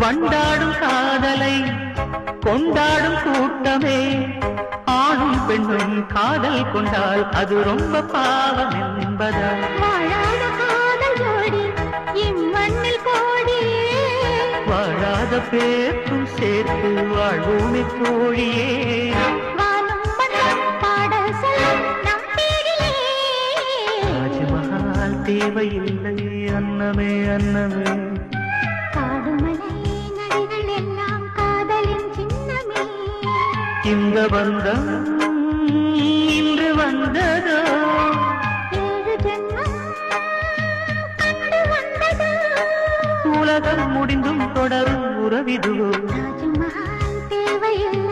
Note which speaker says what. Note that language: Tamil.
Speaker 1: கொண்டாடும் கூட்டமே. ஆணும் பெண்ணும் காதல் கொண்டால் அது ரொம்ப பாவம் என்பதால்
Speaker 2: வாழாத காதல்
Speaker 1: பேர்க்கும் சேர்த்து வாழ்வோமே ராஜமஹால் தேவையில்லை அன்னமே அன்னமே. இந்த பந்தம் இன்று வந்ததோ? உலகம் முடிந்தும் தொடரும் உறவிதுவோ?
Speaker 2: தேவையில்லை.